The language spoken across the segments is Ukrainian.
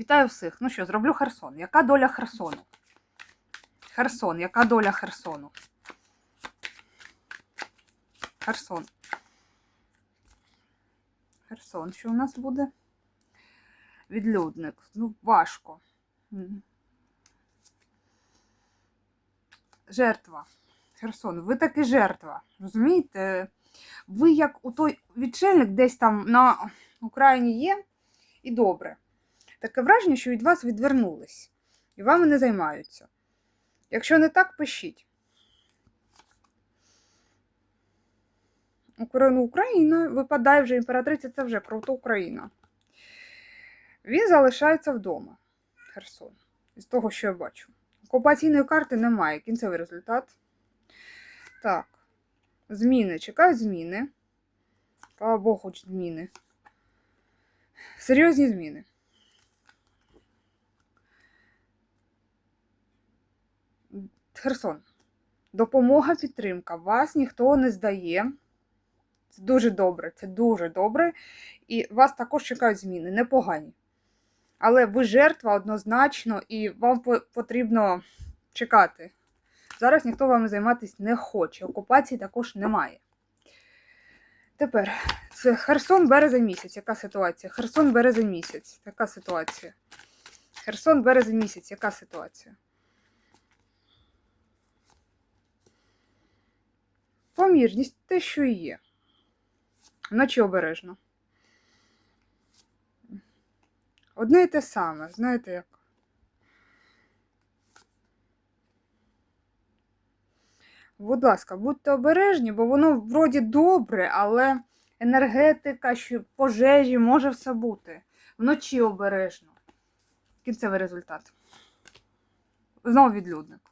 Вітаю всіх. Ну що, зроблю Херсон. Яка доля Херсону? Херсон, яка доля Херсону? Херсон. Херсон, що у нас буде? Відлюдник. Ну, важко. Жертва. Херсон, ви таки жертва. Розумієте? Ви як у той відшельник десь там на Україні є, і добре. Таке враження, що від вас відвернулись і вами не займаються. Якщо не так, пишіть. Україна Україна випадає вже імператриця, це вже круто Україна. Він залишається вдома. Херсон. Із того, що я бачу. Окупаційної карти немає. Кінцевий результат. Так. Зміни. Чекають зміни. Слава Богу, зміни. Серйозні зміни. Херсон. Допомога, підтримка. Вас ніхто не здає. Це дуже добре, це дуже добре. І вас також чекають зміни, непогані. Але ви жертва однозначно, і вам потрібно чекати. Зараз ніхто вами займатися не хоче. Окупації також немає. Тепер це Херсон березень місяць. Яка ситуація? Херсон березень місяць. Яка ситуація? Херсон березень місяць. Яка ситуація? Помірність те, що і є. Вночі обережно. Одне і те саме, знаєте як? Будь ласка, будьте обережні, бо воно вроді добре, але енергетика, що пожежі може все бути. Вночі обережно. Кінцевий результат. Знову відлюдник.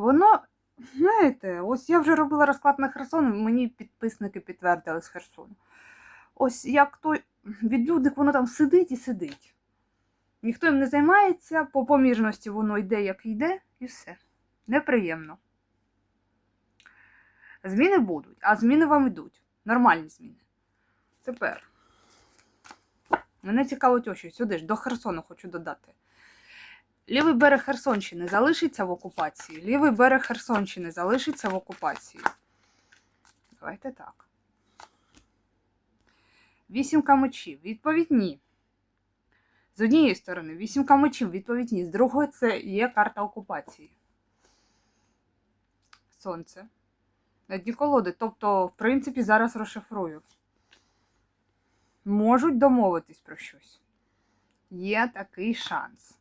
Воно, знаєте, ось я вже робила розклад на Херсон, мені підписники підтвердили з Херсону. Ось як той відлюдник, воно там сидить і сидить. Ніхто їм не займається, по помірності воно йде, як йде, і все. Неприємно. Зміни будуть, а зміни вам йдуть. Нормальні зміни. Тепер. Мене цікавить ось сюди ж, до Херсону хочу додати. Лівий берег Херсонщини залишиться в окупації. Лівий берег Херсонщини залишиться в окупації. Давайте так. Вісімка мечів. Відповідь ні. З однієї сторони, вісімка мечів, відповідь ні. З другої це є карта окупації. Сонце. На дні колоди. Тобто, в принципі, зараз розшифрую. Можуть домовитись про щось. Є такий шанс.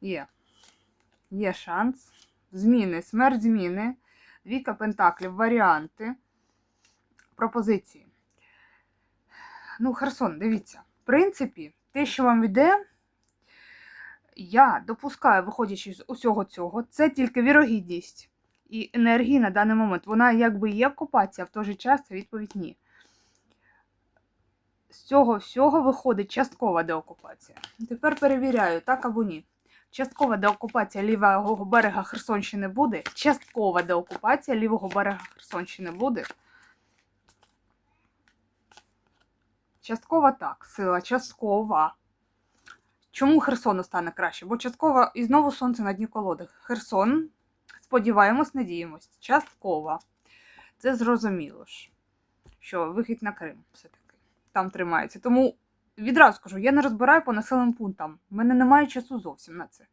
Є. Є шанс. Зміни, смерть зміни. Двійка пентаклів, варіанти. Пропозиції. Ну, Херсон, дивіться. В принципі, те, що вам йде, я допускаю, виходячи з усього цього, це тільки вірогідність і енергії на даний момент. Вона якби є окупація, в той же час це відповідь ні. З цього всього виходить часткова деокупація. Тепер перевіряю, так або ні. Часткова деокупація лівого берега Херсонщини буде. Часткова деокупація лівого берега Херсонщини буде. Часткова так, сила, часткова. Чому Херсону стане краще? Бо часткова і знову сонце на дні колоди. Херсон, сподіваємось, надіємось, часткова. Це зрозуміло ж, що вихід на Крим все-таки там тримається. Тому відразу скажу, я не розбираю по населеним пунктам. У мене немає часу зовсім на це.